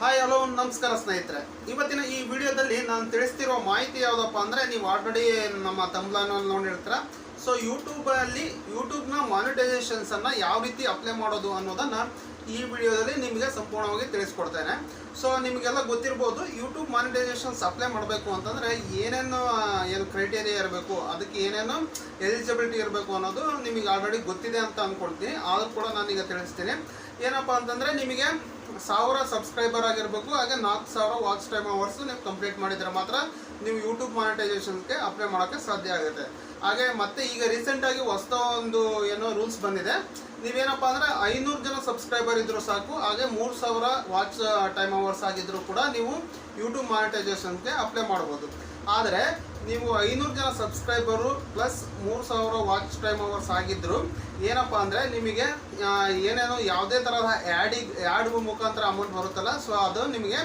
Hi hello ನಮಸ್ಕಾರ ಸ್ನೇಹಿತರೆ. ಇವತ್ತಿನ ಈ ವಿಡಿಯೋದಲ್ಲಿ ನಾನು ತಿಳಿಸ್ತಿರೋ ಮಾಹಿತಿ ಯಾವುದಪ್ಪ ಅಂದರೆ ನೀವು ಆಲ್ರೆಡಿ ನಮ್ಮ ತಮ್ಲಾನಲ್ಲಿ ನೋಡಿರ್ತೀರ? ಸೊ ಯೂಟ್ಯೂಬಲ್ಲಿ ಯೂಟ್ಯೂಬ್ನ ಮಾನಿಟೈಸೇಷನ್ಸನ್ನು ಯಾವ ರೀತಿ ಅಪ್ಲೈ ಮಾಡೋದು ಅನ್ನೋದನ್ನು ಈ ವಿಡಿಯೋದಲ್ಲಿ ನಿಮಗೆ ಸಂಪೂರ್ಣವಾಗಿ ತಿಳಿಸ್ಕೊಡ್ತೇನೆ. ಸೊ ನಿಮಗೆಲ್ಲ ಗೊತ್ತಿರ್ಬೋದು ಯೂಟ್ಯೂಬ್ ಮಾನಿಟೈಸೇಷನ್ಸ್ ಅಪ್ಲೈ ಮಾಡಬೇಕು ಅಂತಂದರೆ ಏನೇನು, ಏನು ಕ್ರೈಟೇರಿಯಾ ಇರಬೇಕು, ಅದಕ್ಕೆ ಏನೇನು ಎಲಿಜಿಬಿಲಿಟಿ ಇರಬೇಕು ಅನ್ನೋದು ನಿಮಗೆ ಆಲ್ರೆಡಿ ಗೊತ್ತಿದೆ ಅಂತ ಅಂದ್ಕೊಳ್ತೀನಿ ಆದರೂ ಕೂಡ ನಾನೀಗ ತಿಳಿಸ್ತೀನಿ. ಏನಪ್ಪ ಅಂತಂದರೆ ನಿಮಗೆ ಸಾವಿರ ಸಬ್ಸ್ಕ್ರೈಬರ್ ಆಗಿರಬೇಕು, ಹಾಗೆ ನಾಲ್ಕು ಸಾವಿರ ವಾಚ್ ಟೈಮ್ ಅವರ್ಸ್ ನೀವು ಕಂಪ್ಲೀಟ್ ಮಾಡಿದರೆ ಮಾತ್ರ ನೀವು ಯೂಟ್ಯೂಬ್ ಮಾನಿಟೈಸೇಷನ್ಗೆ ಅಪ್ಲೈ ಮಾಡೋಕ್ಕೆ ಸಾಧ್ಯ ಆಗುತ್ತೆ. ಹಾಗೆ ಮತ್ತೆ ಈಗ ರೀಸೆಂಟಾಗಿ ಹೊಸ ಒಂದು ಏನೋ ರೂಲ್ಸ್ ಬಂದಿದೆ. ನೀವೇನಪ್ಪ ಅಂದರೆ ಐನೂರು ಜನ ಸಬ್ಸ್ಕ್ರೈಬರ್ ಇದ್ದರೂ ಸಾಕು, ಹಾಗೆ ಮೂರು ಸಾವಿರ ವಾಚ್ ಟೈಮ್ ಅವರ್ಸ್ ಆಗಿದ್ದರೂ ಕೂಡ ನೀವು ಯೂಟ್ಯೂಬ್ ಮಾನಿಟೈಸೇಷನ್ಗೆ ಅಪ್ಲೈ ಮಾಡ್ಬೋದು. ಆದರೆ ನೀವು ಐನೂರು ಜನ ಸಬ್ಸ್ಕ್ರೈಬರು ಪ್ಲಸ್ ಮೂರು ಸಾವಿರ ವಾಚ್ ಟೈಮ್ ಅವರ್ಸ್ ಆಗಿದ್ದರು ಏನಪ್ಪ ಅಂದರೆ ನಿಮಗೆ ಏನೇನೋ ಯಾವುದೇ ಥರದ ಆ್ಯಡಿಗೆ ಆ್ಯಡ್ ಮುಖಾಂತರ ಅಮೌಂಟ್ ಬರುತ್ತಲ್ಲ ಸೊ ಅದು ನಿಮಗೆ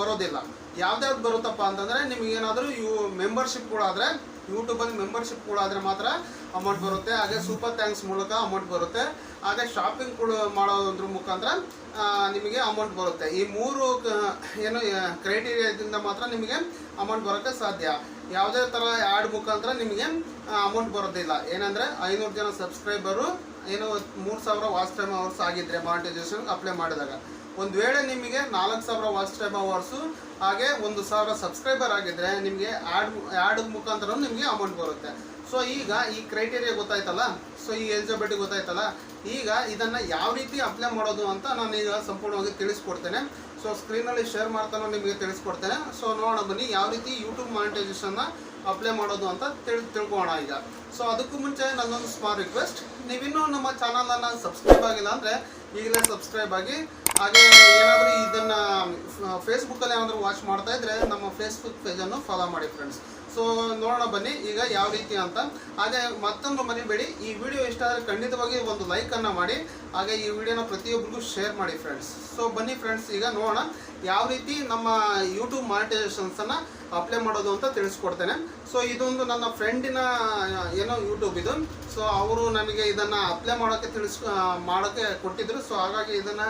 ಬರೋದಿಲ್ಲ. ಯಾವ್ದ್ಯಾವ್ದು ಬರುತ್ತಪ್ಪ ಅಂತಂದರೆ ನಿಮಗೇನಾದರೂ ಇವು ಮೆಂಬರ್ಶಿಪ್ಗಳಾದರೆ ಯೂಟ್ಯೂಬಲ್ಲಿ ಮೆಂಬರ್ಶಿಪ್ಗಳಾದರೆ ಮಾತ್ರ ಅಮೌಂಟ್ ಬರುತ್ತೆ. ಹಾಗೆ ಸೂಪರ್ ಥ್ಯಾಂಕ್ಸ್ ಮೂಲಕ ಅಮೌಂಟ್ ಬರುತ್ತೆ. ಹಾಗೆ ಕೊಡ ಮಾಡೋದ್ರ ಮುಖಾಂತರ ನಿಮಗೆ ಅಮೌಂಟ್ ಬರುತ್ತೆ. ಈ ಮೂರು ಏನು ಕ್ರೈಟೀರಿಯಾದಿಂದ ಮಾತ್ರ ನಿಮಗೆ ಅಮೌಂಟ್ ಬರೋಕ್ಕೆ ಸಾಧ್ಯ. ಯಾವುದೇ ಥರ ಆ್ಯಡ್ ಮುಖಾಂತರ ನಿಮಗೆ ಅಮೌಂಟ್ ಬರೋದಿಲ್ಲ. ಏನಂದರೆ, ಐನೂರು ಜನ ಸಬ್ಸ್ಕ್ರೈಬರು ಏನು, ಮೂರು ಸಾವಿರ ವಾಚ್ ಟೈಮ್ ಅವರ್ಸ್ ಆಗಿದ್ದರೆ ಮಾನಿಟೈಸೇಷನ್ ಅಪ್ಲೈ ಮಾಡಿದಾಗ. ಒಂದು ವೇಳೆ ನಿಮಗೆ ನಾಲ್ಕು ಸಾವಿರ ವಾಚ್ ಟೈಮ್ ಅವರ್ಸು ಹಾಗೆ ಒಂದು ಸಾವಿರ ಸಬ್ಸ್ಕ್ರೈಬರ್ ಆಗಿದ್ದರೆ ನಿಮಗೆ ಆ್ಯಡ್ ಆ್ಯಡ್ ಮುಖಾಂತರ ನಿಮಗೆ ಅಮೌಂಟ್ ಬರುತ್ತೆ. ಸೊ ಈಗ ಈ ಕ್ರೈಟೇರಿಯಾ ಗೊತ್ತಾಯ್ತಲ್ಲ? ಸೊ ಈ ಎಲಿಜಿಬಿಲಿಟಿ ಗೊತ್ತಾಯ್ತಲ್ಲ? ಈಗ ಇದನ್ನು ಯಾವ ರೀತಿ ಅಪ್ಲೈ ಮಾಡೋದು ಅಂತ ನಾನು ಈಗ ಸಂಪೂರ್ಣವಾಗಿ ತಿಳಿಸ್ಕೊಡ್ತೇನೆ. ಸೊ ಸ್ಕ್ರೀನಲ್ಲಿ ಶೇರ್ ಮಾಡ್ತಾನೋ ನಿಮಗೆ ತಿಳಿಸ್ಕೊಡ್ತೇನೆ. ಸೊ ನೋಡೋಣ ಬನ್ನಿ ಯಾವ ರೀತಿ ಯೂಟ್ಯೂಬ್ ಮಾನಿಟೈಸೇಷನ್ನ ಅಪ್ಲೈ ಮಾಡೋದು ಅಂತ ತಿಳ್ ತಿಳ್ಕೋಣ ಈಗ. ಸೊ ಅದಕ್ಕೂ ಮುಂಚೆ ನನ್ನೊಂದು ಸ್ಮಾಲ್ ರಿಕ್ವೆಸ್ಟ್ ನೀವಿನ್ನೂ ನಮ್ಮ ಚಾನಲನ್ನು ಸಬ್ಸ್ಕ್ರೈಬ್ ಆಗಿಲ್ಲ ಅಂದರೆ ಈಗಲೇ ಸಬ್ಸ್ಕ್ರೈಬ್ ಆಗಿ, ಹಾಗೆ ಏನಾದರೂ ಇದನ್ನು ಫೇಸ್ಬುಕ್ಕಲ್ಲಿ ಏನಾದರೂ ವಾಚ್ ಮಾಡ್ತಾ ಇದ್ರೆ ನಮ್ಮ ಫೇಸ್ಬುಕ್ ಪೇಜನ್ನು ಫಾಲೋ ಮಾಡಿ ಫ್ರೆಂಡ್ಸ್ ಸೊ ನೋಡೋಣ ಬನ್ನಿ ಈಗ ಯಾವ ರೀತಿ ಅಂತ. ಹಾಗೆ ಮತ್ತೊಂದು ಮರಿಬೇಡಿ. ಈ ವಿಡಿಯೋ ಇಷ್ಟ ಆದರೆ ಖಂಡಿತವಾಗಿ ಒಂದು ಲೈಕನ್ನು ಮಾಡಿ. ಹಾಗೆ ಈ ವಿಡಿಯೋನ ಪ್ರತಿಯೊಬ್ಬರಿಗೂ ಶೇರ್ ಮಾಡಿ ಫ್ರೆಂಡ್ಸ್ ಸೊ ಬನ್ನಿ ಫ್ರೆಂಡ್ಸ್ ಈಗ ನೋಡೋಣ ಯಾವ ರೀತಿ ನಮ್ಮ ಯೂಟ್ಯೂಬ್ ಮಾನಿಟೈಸೇಷನ್ಸನ್ನು ಅಪ್ಲೈ ಮಾಡೋದು ಅಂತ ತಿಳಿಸ್ಕೊಡ್ತೇನೆ. ಸೊ ಇದೊಂದು ನನ್ನ ಫ್ರೆಂಡಿನ ಏನೋ ಯೂಟ್ಯೂಬ್ ಇದು. ಸೊ ಅವರು ನಮಗೆ ಇದನ್ನು ಅಪ್ಲೈ ಮಾಡೋಕ್ಕೆ ತಿಳಿಸ್ ಮಾಡೋಕ್ಕೆ ಕೊಟ್ಟಿದ್ರು. ಸೊ ಹಾಗಾಗಿ ಇದನ್ನು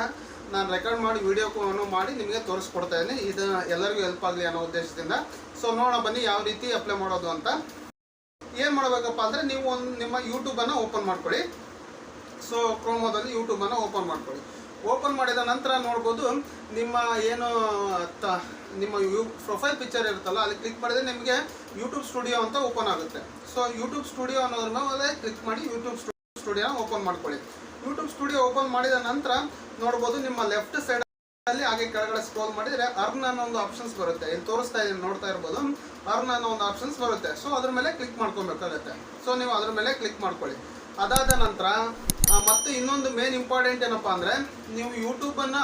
ನಾನು ರೆಕಾರ್ಡ್ ಮಾಡಿ ವಿಡಿಯೋನು ಮಾಡಿ ನಿಮಗೆ ತೋರಿಸ್ಕೊಡ್ತಾ ಇದ್ದೀನಿ ಇದು ಎಲ್ಲರಿಗೂ ಹೆಲ್ಪ್ ಆಗಲಿ ಅನ್ನೋ ಉದ್ದೇಶದಿಂದ. ಸೊ ನೋಡೋಣ, ಬನ್ನಿ ಯಾವ ರೀತಿ ಅಪ್ಲೈ ಮಾಡೋದು ಅಂತ. ಏನು ಮಾಡಬೇಕಪ್ಪ ಅಂದರೆ ನೀವು ಒಂದು ನಿಮ್ಮ ಯೂಟ್ಯೂಬನ್ನು ಓಪನ್ ಮಾಡ್ಕೊಳ್ಳಿ. ಸೊ ಕ್ರೋಮೋದಲ್ಲಿ ಯೂಟ್ಯೂಬನ್ನು ಓಪನ್ ಮಾಡ್ಕೊಳ್ಳಿ. ಓಪನ್ ಮಾಡಿದ ನಂತರ ನೋಡ್ಬೋದು, ನಿಮ್ಮ ಏನು, ತ, ನಿಮ್ಮ ಯೂ ಪ್ರೊಫೈಲ್ ಪಿಕ್ಚರ್ ಇರುತ್ತಲ್ಲ, ಅಲ್ಲಿ ಕ್ಲಿಕ್ ಮಾಡಿದರೆ ನಿಮಗೆ ಯೂಟ್ಯೂಬ್ ಸ್ಟುಡಿಯೋ ಅಂತ ಓಪನ್ ಆಗುತ್ತೆ. ಸೊ ಯೂಟ್ಯೂಬ್ ಸ್ಟುಡಿಯೋ ಅನ್ನೋದ್ರ ಮೇಲೆ ಕ್ಲಿಕ್ ಮಾಡಿ ಯೂಟ್ಯೂಬ್ ಸ್ಟುಡಿಯೋ ಓಪನ್ ಮಾಡ್ಕೊಳ್ಳಿ. ಯೂಟ್ಯೂಬ್ ಸ್ಟುಡಿಯೋ ಓಪನ್ ಮಾಡಿದ ನಂತರ ನೋಡ್ಬೋದು ನಿಮ್ಮ ಲೆಫ್ಟ್ ಸೈಡ್ ಅಲ್ಲಿ ಹಾಗೆ ಕೆಳಗಡೆ ಸ್ಕ್ರೋಲ್ ಮಾಡಿದ್ರೆ ಅರ್ನ್ ಅನ್ನೋ ಒಂದು ಆಪ್ಷನ್ಸ್ ಬರುತ್ತೆ. ಇಲ್ಲಿ ತೋರಿಸ್ತಾ ಇದ್ದೀನಿ ನೋಡ್ತಾ ಇರ್ಬೋದು. ಅರ್ನ್ ಅನ್ನೋ ಒಂದು ಆಪ್ಷನ್ಸ್ ಬರುತ್ತೆ. ಸೊ ಅದ್ರ ಮೇಲೆ ಕ್ಲಿಕ್ ಮಾಡ್ಕೊಬೇಕಾಗತ್ತೆ. ಸೊ ನೀವು ಅದ್ರ ಮೇಲೆ ಕ್ಲಿಕ್ ಮಾಡ್ಕೊಳ್ಳಿ. ಅದಾದ ನಂತರ ಮತ್ತು ಇನ್ನೊಂದು ಮೇನ್ ಇಂಪಾರ್ಟೆಂಟ್ ಏನಪ್ಪ ಅಂದರೆ, ನೀವು ಯೂಟ್ಯೂಬನ್ನು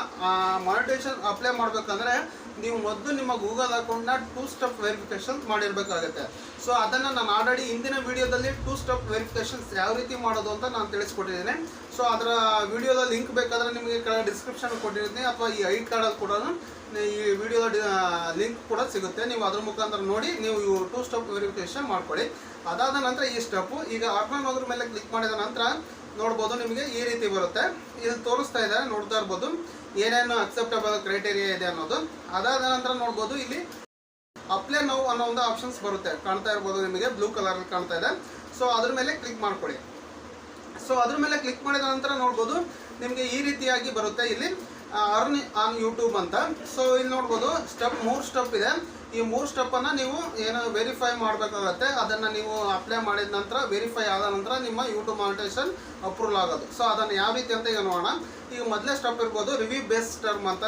ಮಾನಿಟೇಷನ್ ಅಪ್ಲೈ ಮಾಡಬೇಕಂದ್ರೆ ನೀವು ಮೊದಲು ನಿಮ್ಮ ಗೂಗಲ್ ಅಕೌಂಟ್ನ ಟೂ ಸ್ಟೆಪ್ ವೆರಿಫಿಕೇಶನ್ ಮಾಡಿರಬೇಕಾಗುತ್ತೆ. ಸೊ ಅದನ್ನು ನಾನು ಆಲ್ರೆಡಿ ಹಿಂದಿನ ವಿಡಿಯೋದಲ್ಲಿ ಟೂ ಸ್ಟೆಪ್ ವೆರಿಫಿಕೇಷನ್ಸ್ ಯಾವ ರೀತಿ ಮಾಡೋದು ಅಂತ ನಾನು ತಿಳಿಸ್ಕೊಟ್ಟಿದ್ದೀನಿ. ಸೊ ಅದರ ವಿಡಿಯೋದ ಲಿಂಕ್ ಬೇಕಾದರೆ ನಿಮಗೆ ಕೆಳಗೆ ಡಿಸ್ಕ್ರಿಪ್ಷನ್ ಕೊಟ್ಟಿರ್ತೀನಿ, ಅಥವಾ ಈ ಐ ಕಾರ್ಡಲ್ಲಿ ಕೂಡ ಈ ವಿಡಿಯೋದ ಲಿಂಕ್ ಕೂಡ ಸಿಗುತ್ತೆ. ನೀವು ಅದ್ರ ಮುಖಾಂತರ ನೋಡಿ, ನೀವು ಇವು ಟೂ ಸ್ಟೆಪ್ ವೆರಿಫಿಕೇಶನ್ ಮಾಡ್ಕೊಳ್ಳಿ. ಅದಾದ ನಂತರ ಈ ಸ್ಟೆಪ್ಪು ಈಗ ಆಫ್ಲೈನ್ ಅದ್ರ ಮೇಲೆ ಕ್ಲಿಕ್ ಮಾಡಿದ ನಂತರ ನೋಡ್ಬೋದು ನಿಮಗೆ ಈ ರೀತಿ ಬರುತ್ತೆ. ಇದು ತೋರಿಸ್ತಾ ಇದ್ದಾರೆ ನೋಡ್ತಾ ಇರ್ಬೋದು. ಏನೇನು ಅಕ್ಸೆಪ್ಟಬಲ್ ಕ್ರೈಟೇರಿಯಾ ಇದೆ ಅನ್ನೋದು. ಅದಾದ ನಂತರ ನೋಡ್ಬೋದು ಇಲ್ಲಿ ಅಪ್ಲೈ ನೌ ಅನ್ನೋ ಒಂದು ಆಪ್ಷನ್ಸ್ ಬರುತ್ತೆ. ಕಾಣ್ತಾ ಇರ್ಬೋದು ನಿಮಗೆ ಬ್ಲೂ ಕಲರ್ ಕಾಣ್ತಾ ಇದೆ. ಸೊ ಅದ್ರ ಮೇಲೆ ಕ್ಲಿಕ್ ಮಾಡ್ಕೊಳ್ಳಿ. ಸೊ ಅದ್ರ ಮೇಲೆ ಕ್ಲಿಕ್ ಮಾಡಿದ ನಂತರ ನೋಡ್ಬೋದು ನಿಮಗೆ ಈ ರೀತಿಯಾಗಿ ಬರುತ್ತೆ. ಇಲ್ಲಿ ಅರ್ನ್ ಆನ್ ಯೂಟ್ಯೂಬ್ ಅಂತ. ಸೊ ಇಲ್ಲಿ ನೋಡ್ಬೋದು ಸ್ಟೆಪ್ ಮೂರು ಸ್ಟೆಪ್ ಇದೆ. ಈ ಮೂರು ಸ್ಟೆಪ್ಪನ್ನು ನೀವು ಏನು ವೆರಿಫೈ ಮಾಡಬೇಕಾಗತ್ತೆ, ಅದನ್ನು ನೀವು ಅಪ್ಲೈ ಮಾಡಿದ ನಂತರ ವೆರಿಫೈ ಆದ ನಂತರ ನಿಮ್ಮ ಯೂಟ್ಯೂಬ್ ಮಾನಿಟೇಷನ್ ಅಪ್ರೂವಲ್ ಆಗೋದು. ಸೊ ಅದನ್ನು ಯಾವ ರೀತಿ ಅಂತ ಈಗ ನೋಡೋಣ. ಈಗ ಮೊದಲೇ ಸ್ಟೆಪ್ ಇರ್ಬೋದು ರಿವ್ಯೂ ಬೇಸ್ ಟರ್ಮ್ ಅಂತ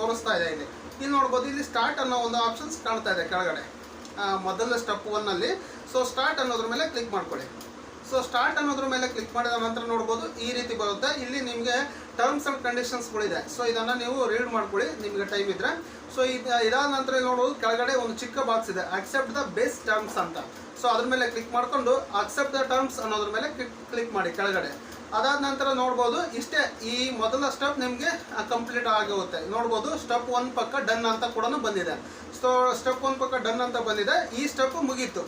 ತೋರಿಸ್ತಾ ಇದೆ ಇಲ್ಲಿ. ಇಲ್ಲಿ ನೋಡ್ಬೋದು, ಇಲ್ಲಿ ಸ್ಟಾರ್ಟ್ ಅನ್ನೋ ಒಂದು ಆಪ್ಷನ್ಸ್ ಕಾಣ್ತಾ ಇದೆ ಕೆಳಗಡೆ. ಮೊದಲನೇ ಮೊದಲ ಸ್ಟೆಪ್ ಒನ್ನಲ್ಲಿ ಸೊ ಸ್ಟಾರ್ಟ್ ಅನ್ನೋದ್ರ ಮೇಲೆ ಕ್ಲಿಕ್ ಮಾಡ್ಕೊಳ್ಳಿ. ಸೊ ಸ್ಟಾರ್ಟ್ ಅನ್ನೋದ್ರ ಮೇಲೆ ಕ್ಲಿಕ್ ಮಾಡಿದ ನಂತರ ನೋಡ್ಬೋದು, ಈ ರೀತಿ ಬರುತ್ತೆ. ಇಲ್ಲಿ ನಿಮಗೆ ಟರ್ಮ್ಸ್ ಆ್ಯಂಡ್ ಕಂಡೀಷನ್ಸ್ಗಳಿದೆ ಸೊ ಇದನ್ನು ನೀವು ರೀಡ್ ಮಾಡ್ಕೊಳ್ಳಿ, ನಿಮಗೆ ಟೈಮ್ ಇದ್ದರೆ ಸೊ ಇದು, ಇದಾದ ನಂತರ ನೋಡೋದು ಕೆಳಗಡೆ ಒಂದು ಚಿಕ್ಕ ಬಾಕ್ಸ್ ಇದೆ. ಅಕ್ಸೆಪ್ಟ್ ದ ಬೇಸ್ ಟರ್ಮ್ಸ್ ಅಂತ. ಸೊ ಅದ್ರ ಮೇಲೆ ಕ್ಲಿಕ್ ಮಾಡಿಕೊಂಡು ಅಕ್ಸೆಪ್ಟ್ ದ ಟರ್ಮ್ಸ್ ಅನ್ನೋದ್ರ ಮೇಲೆ ಕ್ಲಿಕ್ ಕ್ಲಿಕ್ ಮಾಡಿ ಕೆಳಗಡೆ. ಅದಾದ ನಂತರ ನೋಡ್ಬೋದು, ಇಷ್ಟೇ, ಈ ಮೊದಲ ಸ್ಟೆಪ್ ನಿಮಗೆ ಕಂಪ್ಲೀಟ್ ಆಗುತ್ತೆ ನೋಡ್ಬೋದು ಸ್ಟೆಪ್ ಒನ್ ಪಕ್ಕ ಡನ್ ಅಂತ ಕೂಡ ಬಂದಿದೆ. ಸೊ ಸ್ಟೆಪ್ ಒನ್ ಪಕ್ಕ ಡನ್ ಅಂತ ಬಂದಿದೆ. ಈ ಸ್ಟೆಪ್ ಮುಗೀತು.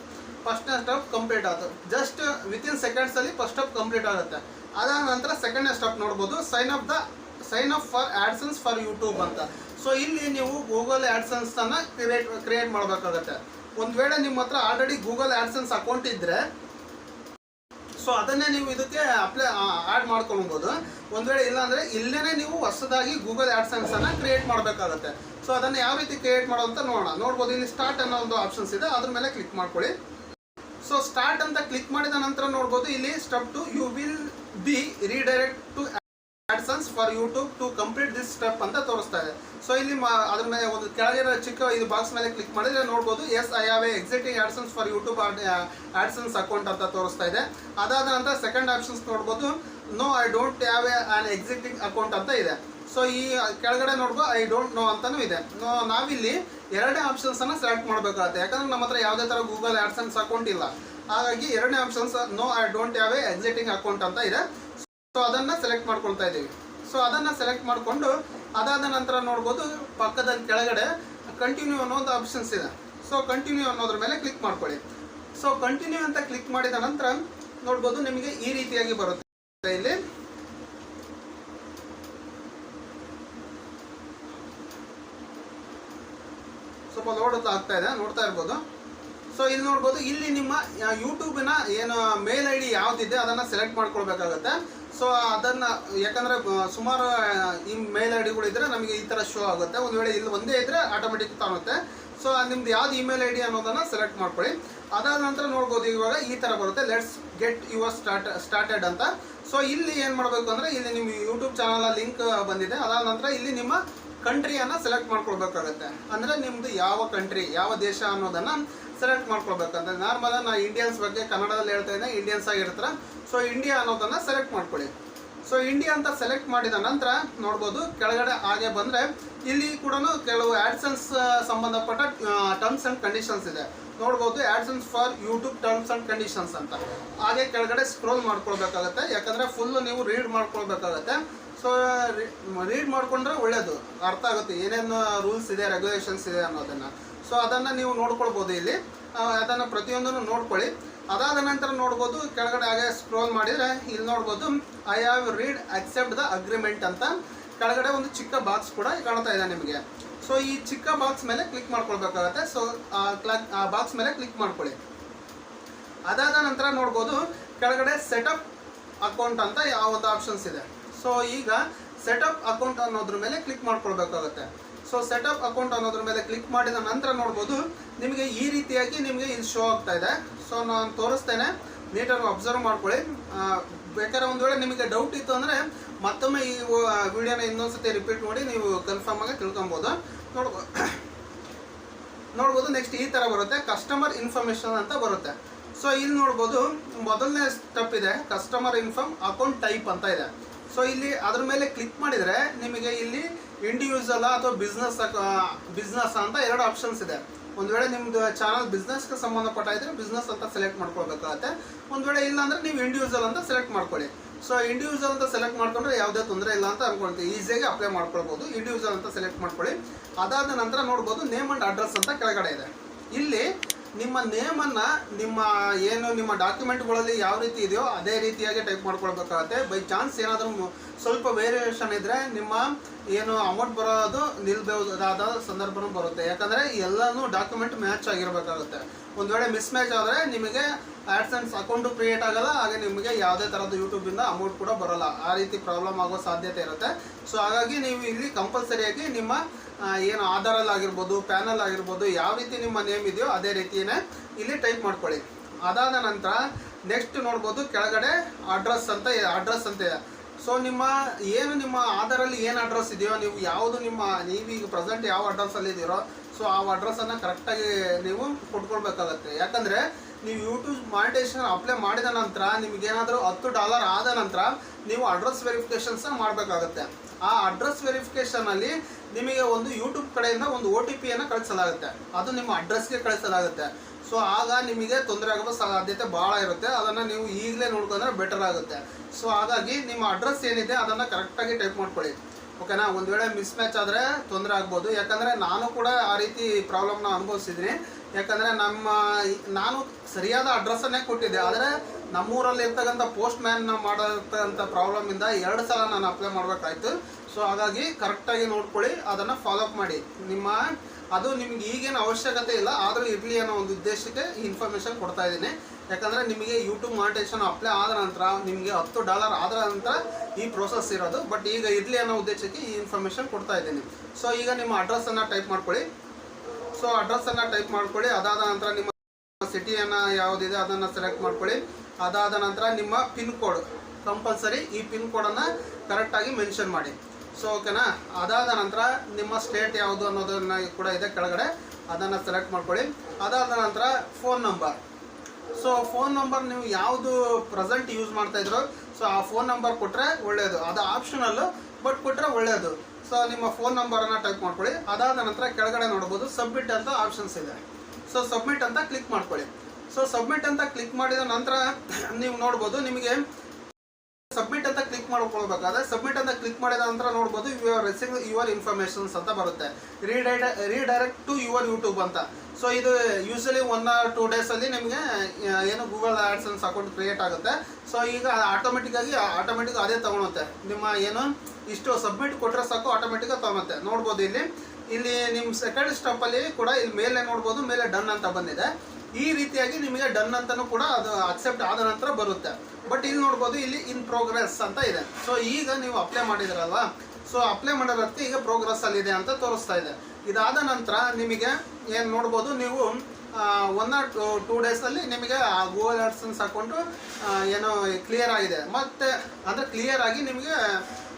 ಫಸ್ಟ್ನೇ ಸ್ಟೆಪ್ ಕಂಪ್ಲೀಟ್ ಆಯಿತು ಜಸ್ಟ್ ವಿತಿನ್ ಸೆಕೆಂಡ್ಸಲ್ಲಿ ಫಸ್ಟ್ ಸ್ಟೆಪ್ ಕಂಪ್ಲೀಟ್ ಆಗುತ್ತೆ. ಅದಾದ ನಂತರ ಸೆಕೆಂಡ್ ಸ್ಟೆಪ್ ನೋಡ್ಬೋದು. Sign up the sign up for AdSense for YouTube ಅಂತ. ಸೊ ಇಲ್ಲಿ ನೀವು ಗೂಗಲ್ ಆಡ್ಸನ್ಸ್ ಅನ್ನ ಕ್ರಿಯೇಟ್ ಕ್ರಿಯೇಟ್ ಮಾಡಬೇಕಾಗತ್ತೆ. ಒಂದ್ ವೇಳೆ ನಿಮ್ಮ ಹತ್ರ ಆಲ್ರೆಡಿ ಗೂಗಲ್ ಆಡ್ಸನ್ಸ್ ಅಕೌಂಟ್ ಇದ್ರೆ ಸೊ ಅದನ್ನೇ ನೀವು ಇದಕ್ಕೆ ಅಪ್ಲೈ ಆ್ಯಡ್ ಮಾಡ್ಕೊಳ್ಬೋದು. ಒಂದ್ ವೇಳೆ ಇಲ್ಲಾಂದರೆ ಇಲ್ಲೇನೆ ನೀವು ಹೊಸದಾಗಿ ಗೂಗಲ್ ಆಡ್ಸನ್ಸ್ ಅನ್ನ ಕ್ರಿಯೇಟ್ ಮಾಡಬೇಕಾಗತ್ತೆ. ಸೊ ಅದನ್ನ ಯಾವ ರೀತಿ ಕ್ರಿಯೇಟ್ ಮಾಡೋ ಅಂತ ನೋಡೋಣ. ನೋಡ್ಬೋದು, ಇಲ್ಲಿ ಸ್ಟಾರ್ಟ್ ಅನ್ನೋ ಒಂದು ಆಪ್ಷನ್ಸ್ ಇದೆ. ಅದ್ರ ಮೇಲೆ ಕ್ಲಿಕ್ ಮಾಡ್ಕೊಳ್ಳಿ. ಸೊ ಸ್ಟಾರ್ಟ್ ಅಂತ ಕ್ಲಿಕ್ ಮಾಡಿದ ನಂತರ ನೋಡ್ಬೋದು ಇಲ್ಲಿ step two you will be redirect to AdSense for YouTube to complete this step ಅಂತ ತೋರಿಸ್ತಾ ಇದೆ. ಸೊ ಇಲ್ಲಿ ಅದ್ರ ಮೇಲೆ ಒಂದು ಕೆಳಗಿರೋ ಚಿಕ್ಕ ಇದು ಬಾಕ್ಸ್ ಮೇಲೆ ಕ್ಲಿಕ್ ಮಾಡಿದ್ರೆ ನೋಡ್ಬೋದು yes I have a exciting AdSense for YouTube AdSense account ಅಂತ ತೋರಿಸ್ತಾ ಇದೆ. ಅದಾದ ನಂತರ ಸೆಕೆಂಡ್ ಆಪ್ಷನ್ಸ್ ನೋಡ್ಬೋದು no I don't have a on exciting account ಅಂತ ಇದೆ. ಸೊ ಈ ಕೆಳಗಡೆ ನೋಡ್ಬೋದು ಐ ಡೋಂಟ್ ನೋ ಅಂತಲೂ ಇದೆ. ನಾವಿಲ್ಲಿ ಎರಡನೇ ಆಪ್ಷನ್ಸ್ ಅನ್ನ ಸೆಲೆಕ್ಟ್ ಮಾಡಬೇಕಾಗುತ್ತೆ. ಯಾಕಂದ್ರೆ ನಮ್ಮ ಹತ್ರ ಯಾವುದೇ ತರ ಗೂಗಲ್ ಆಡ್ಸನ್ಸ್ ಅಕೌಂಟ್ ಇಲ್ಲ. ಹಾಗಾಗಿ ಎರಡನೇ options no I don't have a exciting account ಅಂತ ಇದೆ. ಸೊ ಅದನ್ನ ಸೆಲೆಕ್ಟ್ ಮಾಡ್ಕೊಳ್ತಾ ಇದ್ದೀವಿ. ಸೊ ಅದನ್ನ ಸೆಲೆಕ್ಟ್ ಮಾಡಿಕೊಂಡು, ಅದಾದ ನಂತರ ನೋಡ್ಬೋದು, ಪಕ್ಕದಲ್ಲಿ ಕೆಳಗಡೆ ಕಂಟಿನ್ಯೂ ಅನ್ನೋ ಒಂದು ಆಪ್ಷನ್ಸ್ ಇದೆ. ಸೊ ಕಂಟಿನ್ಯೂ ಅನ್ನೋದ್ರ ಮೇಲೆ ಕ್ಲಿಕ್ ಮಾಡ್ಕೊಳ್ಳಿ. ಸೊ ಕಂಟಿನ್ಯೂ ಅಂತ ಕ್ಲಿಕ್ ಮಾಡಿದ ನಂತರ, ನೋಡ್ಬೋದು ನಿಮಗೆ ಈ ರೀತಿಯಾಗಿ ಬರುತ್ತೆ. ಇಲ್ಲಿ ಸ್ವಲ್ಪ ಲೋಡ್ ಆಗ್ತಾ ಇದೆ, ನೋಡ್ತಾ ಇರ್ಬೋದು. ಸೊ ಇಲ್ಲಿ ನೋಡ್ಬೋದು, ಇಲ್ಲಿ ನಿಮ್ಮ ಯೂಟ್ಯೂಬಿನ ಏನು ಮೇಲ್ ಐ ಡಿ ಯಾವುದಿದೆ ಅದನ್ನು ಸೆಲೆಕ್ಟ್ ಮಾಡ್ಕೊಳ್ಬೇಕಾಗತ್ತೆ. ಸೊ ಅದನ್ನು, ಯಾಕಂದರೆ ಸುಮಾರು ಈ ಮೇಲ್ ಐ ಡಿಗಳು ಇದ್ರೆ ನಮಗೆ ಈ ಥರ ಶೋ ಆಗುತ್ತೆ. ಒಂದು ವೇಳೆ ಇಲ್ಲಿ ಒಂದೇ ಇದ್ದರೆ ಆಟೋಮೆಟಿಕ್ ತಾನುತ್ತೆ ಸೊ ನಿಮ್ದು ಯಾವ್ದು ಇಮೇಲ್ ಐ ಡಿ ಅನ್ನೋದನ್ನು ಸೆಲೆಕ್ಟ್ ಮಾಡ್ಕೊಳ್ಳಿ. ಅದಾದ ನಂತರ ನೋಡ್ಬೋದು, ಇವಾಗ ಈ ಥರ ಬರುತ್ತೆ. Let's get your start started ಅಂತ. ಸೊ ಇಲ್ಲಿ ಏನು ಮಾಡಬೇಕು ಅಂದರೆ, ಇಲ್ಲಿ ನಿಮ್ಮ ಯೂಟ್ಯೂಬ್ ಚಾನಲ ಲಿಂಕ್ ಬಂದಿದೆ. ಅದಾದ ನಂತರ ಇಲ್ಲಿ ನಿಮ್ಮ ಕಂಟ್ರಿಯನ್ನ ಸೆಲೆಕ್ಟ್ ಮಾಡ್ಕೊಳ್ಬೇಕಾಗತ್ತೆ. ಅಂದ್ರೆ ನಿಮ್ದು ಯಾವ ಕಂಟ್ರಿ, ಯಾವ ದೇಶ ಅನ್ನೋದನ್ನ ಸೆಲೆಕ್ಟ್ ಮಾಡ್ಕೊಳ್ಬೇಕಂದ್ರೆ ನಾರ್ಮಲಾಗಿ ನಾನು ಇಂಡಿಯನ್ಸ್ ಬಗ್ಗೆ ಕನ್ನಡದಲ್ಲಿ ಹೇಳ್ತಾ ಇದ್ದೆ ಇಂಡಿಯನ್ಸ್ ಆಗಿರ್ತಾರ. ಸೊ ಇಂಡಿಯಾ ಅನ್ನೋದನ್ನ ಸೆಲೆಕ್ಟ್ ಮಾಡ್ಕೊಳ್ಳಿ. ಸೊ ಇಂಡಿಯಾ ಅಂತ ಸೆಲೆಕ್ಟ್ ಮಾಡಿದ ನಂತರ ನೋಡ್ಬೋದು, ಕೆಳಗಡೆ ಹಾಗೆ ಬಂದ್ರೆ ಇಲ್ಲಿ ಕೂಡ ಕೆಲವು ಆಡ್ಸನ್ಸ್ ಸಂಬಂಧಪಟ್ಟ ಟರ್ಮ್ಸ್ ಅಂಡ್ ಕಂಡೀಷನ್ಸ್ ಇದೆ. ನೋಡ್ಬೋದು AdSense for YouTube terms and conditions ಅಂತ. ಹಾಗೆ ಕೆಳಗಡೆ ಸ್ಕ್ರೋಲ್ ಮಾಡ್ಕೊಳ್ಬೇಕಾಗತ್ತೆ. ಯಾಕಂದ್ರೆ ಫುಲ್ ನೀವು ರೀಡ್ ಮಾಡ್ಕೊಳ್ಬೇಕಾಗತ್ತೆ. ಸೊ ರೀಡ್ ಮಾಡಿಕೊಂಡ್ರೆ ಒಳ್ಳೆಯದು ಅರ್ಥ ಆಗುತ್ತೆ. ಏನೇನು ರೂಲ್ಸ್ ಇದೆ ರೆಗ್ಯುಲೇಷನ್ಸ್ ಇದೆ ಅನ್ನೋದನ್ನ. ಸೊ ಅದನ್ನ ನೀವು ನೋಡ್ಕೊಳ್ಬೋದು ಇಲ್ಲಿ. ಅದನ್ನು ಪ್ರತಿಯೊಂದನ್ನು ನೋಡ್ಕೊಳ್ಳಿ. ಅದಾದ ನಂತರ ನೋಡ್ಬೋದು, ಕೆಳಗಡೆ ಹಾಗೆ ಸ್ಕ್ರೋಲ್ ಮಾಡಿದ್ರೆ ಇಲ್ಲಿ ನೋಡ್ಬೋದು I have read accept the agreement ಅಂತ. ಕೆಳಗಡೆ ಒಂದು ಚಿಕ್ಕ ಬಾಕ್ಸ್ ಕೂಡ ಕಾಣ್ತಾ ಇದೆ ನಿಮಗೆ. ಸೊ ಈ ಚಿಕ್ಕ ಬಾಕ್ಸ್ ಮೇಲೆ ಕ್ಲಿಕ್ ಮಾಡ್ಕೊಳ್ಬೇಕಾಗತ್ತೆ. ಸೊ ಆ ಬಾಕ್ಸ್ ಮೇಲೆ ಕ್ಲಿಕ್ ಮಾಡ್ಕೊಳ್ಳಿ. ಅದಾದ ನಂತರ ನೋಡ್ಬೋದು, ಕೆಳಗಡೆ ಸೆಟಪ್ ಅಕೌಂಟ್ ಅಂತ ಯಾವ ಒಂದು ಆಪ್ಷನ್ಸ್ ಇದೆ. ಸೊ ಈಗ ಸೆಟಪ್ ಅಕೌಂಟ್ ಅನ್ನೋದ್ರ ಮೇಲೆ ಕ್ಲಿಕ್ ಮಾಡ್ಕೊಳ್ಬೇಕಾಗುತ್ತೆ. ಸೊ ಸೆಟಪ್ ಅಕೌಂಟ್ ಅನ್ನೋದ್ರ ಮೇಲೆ ಕ್ಲಿಕ್ ಮಾಡಿದ ನಂತರ ನೋಡ್ಬೋದು, ನಿಮಗೆ ಈ ರೀತಿಯಾಗಿ ನಿಮಗೆ ಇಲ್ಲಿ ಶೋ ಆಗ್ತಾ ಇದೆ. ಸೊ ನಾನು ತೋರಿಸ್ತೇನೆ. ನೀಟಾಗಿ ಅಬ್ಸರ್ವ್ ಮಾಡ್ಕೊಳ್ಳಿ. ಬೇಕಾದ್ರೆ ಒಂದು ವೇಳೆ ನಿಮಗೆ ಡೌಟ್ ಇತ್ತು ಅಂದರೆ ಮತ್ತೊಮ್ಮೆ ಈ ವಿಡಿಯೋನ ಇನ್ನೊಂದ್ಸತಿ ರಿಪೀಟ್ ಮಾಡಿ ನೀವು ಕನ್ಫರ್ಮ್ ಆಗಿ ತಿಳ್ಕೊಬೋದು. ನೋಡ್ಬೋದು ನೋಡ್ಬೋದು ನೆಕ್ಸ್ಟ್ ಈ ಥರ ಬರುತ್ತೆ. ಕಸ್ಟಮರ್ ಇನ್ಫಾರ್ಮೇಷನ್ ಅಂತ ಬರುತ್ತೆ. ಸೊ ಇಲ್ಲಿ ನೋಡ್ಬೋದು, ಮೊದಲನೇ ಸ್ಟೆಪ್ ಇದೆ. ಕಸ್ಟಮರ್ ಇನ್ಫಾರ್ಮ್ ಅಕೌಂಟ್ ಟೈಪ್ ಅಂತ ಇದೆ. ಸೊ ಇಲ್ಲಿ ಅದ್ರ ಮೇಲೆ ಕ್ಲಿಕ್ ಮಾಡಿದರೆ ನಿಮಗೆ ಇಲ್ಲಿ ಇಂಡಿವಿಜುವಲ್ ಅಥವಾ ಬಿಸ್ನೆಸ್ ಬಿಸ್ನೆಸ್ ಅಂತ ಎರಡು ಆಪ್ಷನ್ಸ್ ಇದೆ. ಒಂದು ವೇಳೆ ನಿಮ್ದು ಚಾನಲ್ ಬಿಸ್ನೆಸ್ಗೆ ಸಂಬಂಧಪಟ್ಟ ಇದ್ರೆ ಬಿಸ್ನೆಸ್ ಅಂತ ಸೆಲೆಕ್ಟ್ ಮಾಡ್ಕೊಳ್ಬೇಕಾಗತ್ತೆ. ಒಂದು ವೇಳೆ ಇಲ್ಲ ನೀವು ಇಂಡಿವಿಜುವಲ್ ಅಂತ ಸೆಲೆಕ್ಟ್ ಮಾಡ್ಕೊಳ್ಳಿ. ಸೊ ಇಂಡಿವಿಜುವಲ್ ಅಂತ ಸೆಲೆಕ್ಟ್ ಮಾಡ್ಕೊಂಡ್ರೆ ಯಾವುದೇ ತೊಂದರೆ ಇಲ್ಲ ಅಂತ ಅನ್ಕೊಳ್ತೀವಿ ಈಸಿಯಾಗಿ ಅಪ್ಲೈ ಮಾಡ್ಕೊಳ್ಬೋದು. ಇಂಡಿವಿಜುವಲ್ ಅಂತ ಸೆಲೆಕ್ಟ್ ಮಾಡ್ಕೊಳ್ಳಿ. ಅದಾದ ನಂತರ ನೋಡ್ಬೋದು ನೇಮ್ ಅಂಡ್ ಅಡ್ರೆಸ್ ಅಂತ ಕೆಳಗಡೆ ಇದೆ. ಇಲ್ಲಿ ನಿಮ್ಮ ನೇಮನ್ನು, ನಿಮ್ಮ ಏನು ನಿಮ್ಮ ಡಾಕ್ಯುಮೆಂಟ್ಗಳಲ್ಲಿ ಯಾವ ರೀತಿ ಇದೆಯೋ ಅದೇ ರೀತಿಯಾಗಿ ಟೈಪ್ ಮಾಡ್ಕೊಳ್ಬೇಕಾಗತ್ತೆ. ಬೈ ಚಾನ್ಸ್ ಏನಾದರೂ ಸ್ವಲ್ಪ ವೇರಿಯೇಷನ್ ಇದ್ದರೆ ನಿಮ್ಮ ಏನು ಅಮೌಂಟ್ ಬರೋದು ನಿಲ್ಬಹುದಾದ ಸಂದರ್ಭನೂ ಬರುತ್ತೆ. ಯಾಕಂದರೆ ಎಲ್ಲನೂ ಡಾಕ್ಯುಮೆಂಟ್ ಮ್ಯಾಚ್ ಆಗಿರಬೇಕಾಗುತ್ತೆ. ಒಂದು ವೇಳೆ ಮಿಸ್ ಮ್ಯಾಚ್ ಆದರೆ ನಿಮಗೆ ಆ್ಯಡ್ಸೆನ್ಸ್ ಅಕೌಂಟು ಕ್ರಿಯೇಟ್ ಆಗಲ್ಲ, ಹಾಗೆ ನಿಮಗೆ ಯಾವುದೇ ಥರದ ಯೂಟ್ಯೂಬಿಂದ ಅಮೌಂಟ್ ಕೂಡ ಬರೋಲ್ಲ. ಆ ರೀತಿ ಪ್ರಾಬ್ಲಮ್ ಆಗೋ ಸಾಧ್ಯತೆ ಇರುತ್ತೆ. ಸೊ ಹಾಗಾಗಿ ನೀವು ಇಲ್ಲಿ ಕಂಪಲ್ಸರಿಯಾಗಿ ನಿಮ್ಮ ಏನು ಆಧಾರಲ್ಲಿ ಆಗಿರ್ಬೋದು, ಪ್ಯಾನಲ್ ಆಗಿರ್ಬೋದು, ಯಾವ ರೀತಿ ನಿಮ್ಮ ನೇಮ್ ಇದೆಯೋ ಅದೇ ರೀತಿಯೇ ಇಲ್ಲಿ ಟೈಪ್ ಮಾಡ್ಕೊಳ್ಳಿ. ಅದಾದ ನಂತರ ನೆಕ್ಸ್ಟ್ ನೋಡ್ಬೋದು ಕೆಳಗಡೆ ಅಡ್ರೆಸ್ ಅಂತ ಅಡ್ರೆಸ್ ಅಂತ ಇದೆ. ಸೊ ನಿಮ್ಮ ಏನು ನಿಮ್ಮ ಆಧಾರಲ್ಲಿ ಏನು ಅಡ್ರೆಸ್ ಇದೆಯೋ, ನೀವು ಯಾವುದು ನಿಮ್ಮ ನೀವೀಗ ಪ್ರೆಸೆಂಟ್ ಯಾವ ಅಡ್ರೆಸ್ಸಲ್ಲಿ ಇದ್ದೀರೋ ಸೊ ಆ ಅಡ್ರೆಸ್ಸನ್ನು ಕರೆಕ್ಟಾಗಿ ನೀವು ಕೊಟ್ಕೊಳ್ಬೇಕಾಗತ್ತೆ. ಯಾಕಂದರೆ ನೀವು ಯೂಟ್ಯೂಬ್ ಮಾನಿಟೇಷನ್ ಅಪ್ಲೈ ಮಾಡಿದ ನಂತರ ನಿಮಗೇನಾದರೂ ಹತ್ತು ಡಾಲರ್ ಆದ ನಂತರ ನೀವು ಅಡ್ರೆಸ್ ವೆರಿಫಿಕೇಷನ್ಸ್ನ ಮಾಡಬೇಕಾಗತ್ತೆ. ಆ ಅಡ್ರೆಸ್ ವೆರಿಫಿಕೇಷನಲ್ಲಿ ನಿಮಗೆ ಒಂದು ಯೂಟ್ಯೂಬ್ ಕಡೆಯಿಂದ ಒಂದು ಒ ಟಿ ಪಿಯನ್ನು ಕಳಿಸಲಾಗುತ್ತೆ. ಅದು ನಿಮ್ಮ ಅಡ್ರೆಸ್ಗೆ ಕಳಿಸಲಾಗುತ್ತೆ. ಸೊ ಆಗ ನಿಮಗೆ ತೊಂದರೆ ಆಗೋ ಸಾಧ್ಯತೆ ಭಾಳ ಇರುತ್ತೆ. ಅದನ್ನು ನೀವು ಈಗಲೇ ನೋಡ್ಕೊಂಡ್ರೆ ಬೆಟರ್ ಆಗುತ್ತೆ. ಸೊ ಹಾಗಾಗಿ ನಿಮ್ಮ ಅಡ್ರೆಸ್ ಏನಿದೆ ಅದನ್ನು ಕರೆಕ್ಟಾಗಿ ಟೈಪ್ ಮಾಡ್ಕೊಳ್ಳಿ. ಓಕೆನಾ ಒಂದು ವೇಳೆ ಮಿಸ್ ಮ್ಯಾಚ್ ಆದರೆ ತೊಂದರೆ ಆಗ್ಬೋದು. ಯಾಕಂದರೆ ನಾನು ಕೂಡ ಆ ರೀತಿ ಪ್ರಾಬ್ಲಮ್ನ ಅನುಭವಿಸಿದ್ದೀನಿ. ಯಾಕಂದರೆ ನಮ್ಮ ನಾನು ಸರಿಯಾದ ಅಡ್ರೆಸ್ಸನ್ನೇ ಕೊಟ್ಟಿದ್ದೆ. ಆದರೆ ನಮ್ಮೂರಲ್ಲಿ ಇರ್ತಕ್ಕಂಥ ಪೋಸ್ಟ್ ಮ್ಯಾನ್ ಮಾಡಿರ್ತಕ್ಕಂಥ ಪ್ರಾಬ್ಲಮಿಂದ ಎರಡು ಸಲ ನಾನು ಅಪ್ಲೈ ಮಾಡಬೇಕಾಯ್ತು. ಸೊ ಹಾಗಾಗಿ ಕರೆಕ್ಟಾಗಿ ನೋಡ್ಕೊಳ್ಳಿ, ಅದನ್ನು ಫಾಲೋ ಅಪ್ ಮಾಡಿ. ನಿಮ್ಮ, ಅದು ನಿಮ್ಗೆ ಈಗೇನು ಅವಶ್ಯಕತೆ ಇಲ್ಲ, ಆದರೂ ಇರಲಿ ಅನ್ನೋ ಒಂದು ಉದ್ದೇಶಕ್ಕೆ ಇನ್ಫಾರ್ಮೇಷನ್ ಕೊಡ್ತಾ ಇದ್ದೀನಿ. ಯಾಕಂದರೆ ನಿಮಗೆ ಯೂಟ್ಯೂಬ್ ಮಾನಿಟೇಷನ್ ಅಪ್ಲೈ ಆದ ನಂತರ, ನಿಮಗೆ ಹತ್ತು ಡಾಲರ್ ಆದ ನಂತರ ಈ ಪ್ರೋಸೆಸ್ ಇರೋದು. ಬಟ್ ಈಗ ಇರಲಿ ಅನ್ನೋ ಉದ್ದೇಶಕ್ಕೆ ಈ ಇನ್ಫಾರ್ಮೇಷನ್ ಕೊಡ್ತಾ ಇದ್ದೀನಿ. ಸೊ ಈಗ ನಿಮ್ಮ ಅಡ್ರೆಸ್ಸನ್ನು ಟೈಪ್ ಮಾಡ್ಕೊಳ್ಳಿ. ಸೊ ಅಡ್ರೆಸ್ಸನ್ನು ಟೈಪ್ ಮಾಡ್ಕೊಳ್ಳಿ. ಅದಾದ ನಂತರ ನಿಮ್ಮ ಸಿಟಿಯನ್ನು ಯಾವುದಿದೆ, ಅದನ್ನು ಸೆಲೆಕ್ಟ್ ಮಾಡ್ಕೊಳ್ಳಿ. ಅದಾದ ನಂತರ ನಿಮ್ಮ ಪಿನ್ ಕೋಡ್ ಕಂಪಲ್ಸರಿ ಈ ಪಿನ್ ಕೋಡನ್ನು ಕರೆಕ್ಟಾಗಿ ಮೆನ್ಷನ್ ಮಾಡಿ. ಸೊ ಓಕೆನಾ? ಅದಾದ ನಂತರ ನಿಮ್ಮ ಸ್ಟೇಟ್ ಯಾವುದು ಅನ್ನೋದನ್ನ ಕೂಡ ಇದೆ ಕೆಳಗಡೆ. ಅದನ್ನು ಸೆಲೆಕ್ಟ್ ಮಾಡ್ಕೊಳ್ಳಿ. ಅದಾದ ನಂತರ phone number so phone number ನೀವು ಯಾವುದು ಪ್ರೆಸೆಂಟ್ ಯೂಸ್ ಮಾಡ್ತಾ ಇದ್ರೋ ಸೊ ಆ ಫೋನ್ ನಂಬರ್ ಕೊಟ್ಟರೆ ಒಳ್ಳೆಯದು ಅದು ಆಪ್ಷನಲ್ಲು ಬಟ್ ಕೊಟ್ಟರೆ ಒಳ್ಳೆಯದು ಸೊ ನಿಮ್ಮ ಫೋನ್ ನಂಬರನ್ನು ಟೈಪ್ ಮಾಡ್ಕೊಳ್ಳಿ. ಅದಾದ ನಂತರ ಕೆಳಗಡೆ ನೋಡ್ಬೋದು ಸಬ್ಮಿಟ್ ಅಂತ ಆಪ್ಷನ್ಸ್ ಇದೆ. ಸೊ ಸಬ್ಮಿಟ್ ಅಂತ ಕ್ಲಿಕ್ ಮಾಡ್ಕೊಳ್ಳಿ. ಸೊ ಸಬ್ಮಿಟ್ ಅಂತ ಕ್ಲಿಕ್ ಮಾಡಿದ ನಂತರ ನೀವು ನೋಡ್ಬೋದು ನಿಮಗೆ ಸಬ್ಮಿಟ್ ಅಂತ ಕ್ಲಿಕ್ ಮಾಡ್ಕೊಳ್ಬೇಕಾದ್ರೆ ಸಬ್ಮಿಟ್ ಅಂತ ಕ್ಲಿಕ್ ಮಾಡಿದ ನಂತರ ನೋಡ್ಬೋದು you are receive your informations ಅಂತ ಬರುತ್ತೆ. ರೀಡೈಡ ರೀಡೈರೆಕ್ಟ್ ಟು ಯುವರ್ ಯೂಟ್ಯೂಬ್ ಅಂತ. ಸೊ ಇದು ಯೂಶಲಿ ಒನ್ ಆರ್ ಟೂ ಡೇಸಲ್ಲಿ ನಿಮಗೆ ಏನು ಗೂಗಲ್ ಆ್ಯಡ್ಸನ್ಸ್ ಅಕೌಂಟ್ ಕ್ರಿಯೇಟ್ ಆಗುತ್ತೆ. ಸೊ ಈಗ ಆಟೋಮೆಟಿಕ್ಕಾಗಿ ಆಟೋಮೆಟಿಕ್ ಅದೇ ತೊಗೊಳುತ್ತೆ. ನಿಮ್ಮ ಏನು, ಇಷ್ಟು ಸಬ್ಮಿಟ್ ಕೊಟ್ಟರೆ ಸಾಕು ಆಟೋಮೆಟಿಕ್ಕಾಗಿ ತೊಗೊಳುತ್ತೆ. ನೋಡ್ಬೋದು ಇಲ್ಲಿ. ಇಲ್ಲಿ ನಿಮ್ಮ ಸೆಕೆಂಡ್ ಸ್ಟಾಪಲ್ಲಿ ಕೂಡ ಇಲ್ಲಿ ಮೇಲೆ ನೋಡ್ಬೋದು, ಮೇಲೆ ಡನ್ ಅಂತ ಬಂದಿದೆ. ಈ ರೀತಿಯಾಗಿ ನಿಮಗೆ ಡನ್ ಅಂತಲೂ ಕೂಡ ಅದು ಅಕ್ಸೆಪ್ಟ್ ಆದ ನಂತರ ಬರುತ್ತೆ. ಬಟ್ ಇಲ್ಲಿ ನೋಡ್ಬೋದು, ಇಲ್ಲಿ ಇನ್ ಪ್ರೋಗ್ರೆಸ್ ಅಂತ ಇದೆ. ಸೊ ಈಗ ನೀವು ಅಪ್ಲೈ ಮಾಡಿದಿರಲ್ಲ ಸೊ ಅಪ್ಲೈ ಮಾಡಿರೋದಕ್ಕೆ ಈಗ ಪ್ರೋಗ್ರೆಸ್ ಅಲ್ಲಿದೆ ಅಂತ ತೋರಿಸ್ತಾ ಇದೆ. ಇದಾದ ನಂತರ ನಿಮಗೆ ಏನು ನೋಡ್ಬೋದು, ನೀವು ಒನ್ ಆರ್ ಟು ಟೂ ಡೇಸಲ್ಲಿ ನಿಮಗೆ ಆ ಗೂಗಲ್ ಅಡ್ಸನ್ಸ್ ಅಕೌಂಟು ಏನೋ ಕ್ಲಿಯರ್ ಆಗಿದೆ. ಮತ್ತು ಅಂದರೆ ಕ್ಲಿಯರ್ ಆಗಿ ನಿಮಗೆ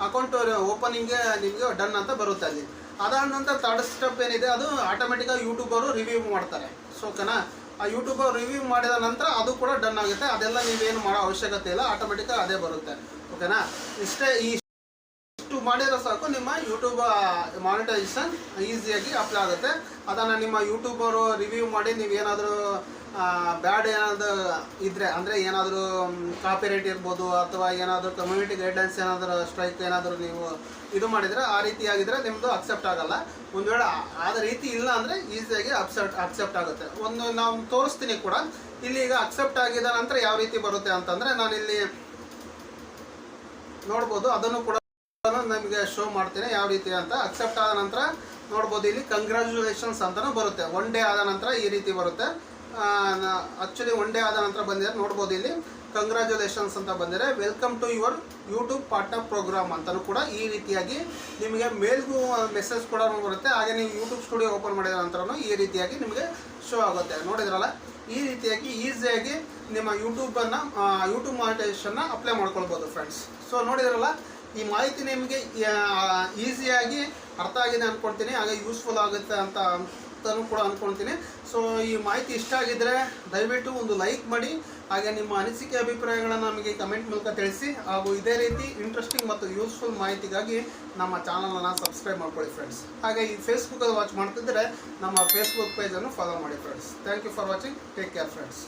ಅಕೌಂಟ್ ಓಪನಿಂಗ್ಗೆ ನಿಮಗೆ ಡನ್ ಅಂತ ಬರುತ್ತೆ ಅಲ್ಲಿ. ಅದಾದ ನಂತರ ಥರ್ಡ್ ಸ್ಟೆಪ್ ಏನಿದೆ, ಅದು ಆಟೋಮೆಟಿಕಾಗಿ ಯೂಟ್ಯೂಬರು ರಿವ್ಯೂ ಮಾಡ್ತಾರೆ. ಸೊ ಓಕೆನಾ ಆ ಯೂಟ್ಯೂಬರ್ ರಿವ್ಯೂ ಮಾಡಿದ ನಂತರ ಅದು ಕೂಡ ಡನ್ ಆಗುತ್ತೆ. ಅದೆಲ್ಲ ನೀವೇನು ಮಾಡೋ ಅವಶ್ಯಕತೆ ಇಲ್ಲ. ಆಟೋಮೆಟಿಕಾಗಿ ಅದೇ ಬರುತ್ತೆ. ಓಕೆನಾ ಇಷ್ಟೇ ಈ ಇಷ್ಟು ಮಾಡಿದ್ರೆ ಸಾಕು. ನಿಮ್ಮ ಯೂಟ್ಯೂಬ್ ಮಾನಿಟೈಸೇಷನ್ ಈಸಿಯಾಗಿ ಅಪ್ಲೈ ಆಗುತ್ತೆ. ಅದನ್ನು ನಿಮ್ಮ ಯೂಟ್ಯೂಬರು ರಿವ್ಯೂ ಮಾಡಿ ನೀವೇನಾದರೂ ಬ್ಯಾಡ್ ಏನಾದರೂ ಇದ್ದರೆ ಅಂದರೆ ಏನಾದರೂ ಕಾಪಿ ರೈಟ್ ಇರ್ಬೋದು ಅಥವಾ ಏನಾದರೂ ಕಮ್ಯುನಿಟಿ ಗೈಡ್ಲೈನ್ಸ್ ಏನಾದರೂ ಸ್ಟ್ರೈಕ್ ಏನಾದರೂ ನೀವು ಇದು ಮಾಡಿದರೆ ಆ ರೀತಿಯಾಗಿದ್ದರೆ ನಿಮ್ಮದು ಅಕ್ಸೆಪ್ಟ್ ಆಗಲ್ಲ. ಒಂದು ವೇಳೆ ಆದ ರೀತಿ ಇಲ್ಲ ಅಂದರೆ ಈಸಿಯಾಗಿ ಅಕ್ಸೆಪ್ಟ್ ಅಕ್ಸೆಪ್ಟ್ ಆಗುತ್ತೆ. ಒಂದು ನಾವು ತೋರಿಸ್ತೀನಿ ಕೂಡ. ಇಲ್ಲಿ ಈಗ ಅಕ್ಸೆಪ್ಟ್ ಆಗಿದ ನಂತರ ಯಾವ ರೀತಿ ಬರುತ್ತೆ ಅಂತಂದರೆ ನಾನಿಲ್ಲಿ ನೋಡ್ಬೋದು. ಅದನ್ನು ಕೂಡ ನಮಗೆ ಶೋ ಮಾಡ್ತೀನಿ ಯಾವ ರೀತಿ ಅಂತ. ಅಕ್ಸೆಪ್ಟ್ ಆದ ನಂತರ ನೋಡ್ಬೋದು, ಇಲ್ಲಿ ಕಂಗ್ರ್ಯಾಚುಲೇಷನ್ಸ್ ಅಂತಲೂ ಬರುತ್ತೆ. ಒನ್ ಡೇ ಆದ ನಂತರ ಈ ರೀತಿ ಬರುತ್ತೆ. ಆ್ಯಕ್ಚುಲಿ ಒನ್ ಡೇ ಆದ ನಂತರ ಬಂದಿದೆ. ನೋಡ್ಬೋದು ಇಲ್ಲಿ ಕಂಗ್ರ್ಯಾಚುಲೇಷನ್ಸ್ ಅಂತ ಬಂದಿದೆ. Welcome to your YouTube partner program ಅಂತಲೂ ಕೂಡ ಈ ರೀತಿಯಾಗಿ ನಿಮಗೆ ಮೇಲ್ಗೂ ಮೆಸೇಜ್ ಕೂಡ ಬರುತ್ತೆ. ಹಾಗೆ ನೀವು ಯೂಟ್ಯೂಬ್ ಸ್ಟುಡಿಯೋ ಓಪನ್ ಮಾಡಿದ ನಂತರನೂ ಈ ರೀತಿಯಾಗಿ ನಿಮಗೆ ಶೋ ಆಗುತ್ತೆ. ನೋಡಿದ್ರಲ್ಲ? ಈ ರೀತಿಯಾಗಿ ಈಸಿಯಾಗಿ ನಿಮ್ಮ ಯೂಟ್ಯೂಬನ್ನು ಯೂಟ್ಯೂಬ್ ಮಾನಿಟೈಸೇಷನ್ನ ಅಪ್ಲೈ ಮಾಡ್ಕೊಳ್ಬೋದು ಫ್ರೆಂಡ್ಸ್ ಸೊ ನೋಡಿದ್ರಲ್ಲ? ಈ ಮಾಹಿತಿ ನಿಮಗೆ ಈಸಿಯಾಗಿ ಅರ್ಥ ಆಗಿದೆ ಅಂದ್ಕೊಳ್ತೀನಿ ಹಾಗೆ ಯೂಸ್ಫುಲ್ ಆಗುತ್ತೆ ಅಂತ ಅಂತಲೂ ಕೂಡ ಅಂದ್ಕೊಳ್ತೀನಿ ಸೊ ಈ ಮಾಹಿತಿ ಇಷ್ಟ ಆಗಿದ್ದರೆ ದಯವಿಟ್ಟು ಒಂದು ಲೈಕ್ ಮಾಡಿ, ಹಾಗೆ ನಿಮ್ಮ ಅನಿಸಿಕೆ ಅಭಿಪ್ರಾಯಗಳನ್ನು ನಮಗೆ ಕಮೆಂಟ್ ಮೂಲಕ ತಿಳಿಸಿ, ಹಾಗೂ ಇದೇ ರೀತಿ ಇಂಟ್ರೆಸ್ಟಿಂಗ್ ಮತ್ತು ಯೂಸ್ಫುಲ್ ಮಾಹಿತಿಗಾಗಿ ನಮ್ಮ ಚಾನಲನ್ನು ಸಬ್ಸ್ಕ್ರೈಬ್ ಮಾಡ್ಕೊಳ್ಳಿ ಫ್ರೆಂಡ್ಸ್ ಹಾಗೆ ಈ ಫೇಸ್ಬುಕ್ಕಲ್ಲಿ ವಾಚ್ ಮಾಡ್ತಿದ್ದರೆ ನಮ್ಮ ಫೇಸ್ಬುಕ್ ಪೇಜನ್ನು ಫಾಲೋ ಮಾಡಿ friends thank you for watching take care friends